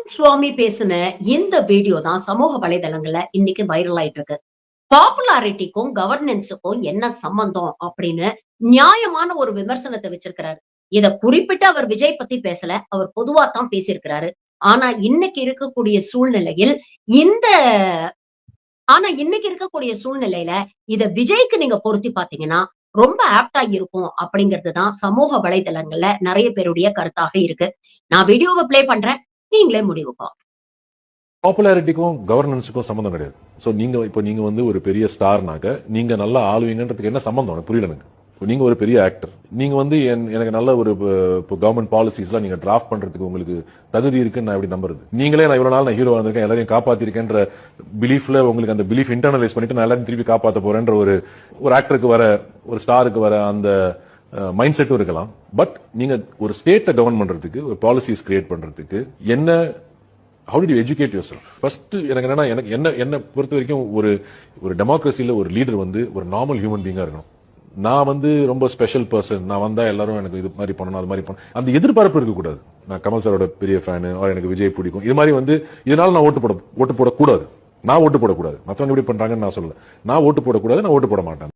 ஆனந்த் சுவாமி பேசின இந்த வீடியோ தான் சமூக வலைதளங்கள்ல இன்னைக்கு வைரல் ஆயிட்டு இருக்கு பாப்புலாரிட்டிக்கும் கவர்னன்ஸுக்கும் என்ன சம்பந்தம் அப்படின்னு நியாயமான ஒரு விமர்சனத்தை வச்சிருக்கிறாரு. இத குறிப்பிட்டு அவர் விஜய் பத்தி பேசல அவர் பொதுவா தான் பேசியிருக்கிறாரு. ஆனா இன்னைக்கு இருக்கக்கூடிய சூழ்நிலையில் இந்த ஆனா இன்னைக்கு இருக்கக்கூடிய சூழ்நிலையில இத விஜய்க்கு நீங்க பொருத்தி பாத்தீங்கன்னா ரொம்ப ஆப்டா இருக்கும் அப்படிங்கிறது தான் சமூக வலைதளங்கள்ல நிறைய பேருடைய கருத்தாக இருக்கு. நான் வீடியோவை பிளே பண்றேன். நீங்களே முடிவுக்கும் பாப்புலாரிட்டிக்கும் கவர்னன்ஸுக்கும் சம்மந்தம் கிடையாது. ஸோ நீங்க இப்போ நீங்க வந்து ஒரு பெரிய ஸ்டார்னாக்க நீங்க நல்லா ஆளுவீங்கன்றதுக்கு என்ன சம்மந்தம் எனக்கு புரியல எனக்கு. இப்போ நீங்க ஒரு பெரிய ஆக்டர் நீங்க வந்து என்- எனக்கு நல்ல ஒரு இப்போ கவர்மெண்ட் பாலிசிஸ்லாம் நீங்க டிராஃப்ட் பண்றதுக்கு உங்களுக்கு தகுதி இருக்குன்னு நான் எப்படி நம்புறது? நீங்களே நான் இவ்வளவு நாள் நான் ஹீரோ வந்திருக்கேன் எல்லாரையும் காப்பாத்திருக்கேன்ற பிலீஃப்ல உங்களுக்கு அந்த பிலீஃப் இன்டர்னலைஸ் பண்ணிட்டு நான் எல்லாரும் திருப்பி காப்பாற்ற போறேன்ற ஒரு ஒரு ஆக்டருக்கு வர ஒரு ஸ்டாருக்கு வர அந்த மைண்ட் செட்டும் இருக்கலாம். பட் நீங்க ஒரு ஸ்டேட்டை கவர்ன் பண்றதுக்கு ஒரு பாலிசிஸ் கிரியேட் பண்றதுக்கு என்ன how to educate yourself first எனக்கு என்னன்னா எனக்கு என்ன என்ன பொறுத்த வரைக்கும் ஒரு ஒரு டெமோக்ரஸியில் ஒரு லீடர் வந்து ஒரு நார்மல் ஹியூமன் பீங்கா இருக்கணும். நான் வந்து ரொம்ப ஸ்பெஷல் பர்சன் நான் வந்தா எல்லாரும் எனக்கு இது மாதிரி பண்ணணும் அது மாதிரி பண்ணணும். அந்த எதிர்பார்ப்பு இருக்கக்கூடாது. நான் கமல் சாரோட பெரிய ஃபேனு எனக்கு விஜய் பிடிக்கும். இது மாதிரி வந்து இதனால நான் ஓட்டு போட ஓட்டு போடக்கூடாது. நான் ஓட்டு போடக்கூடாது. மற்றவங்க எப்படி பண்றாங்கன்னு நான் சொல்லல. நான் ஓட்டு போடக்கூடாது நான் ஓட்டு போட மாட்டேன்.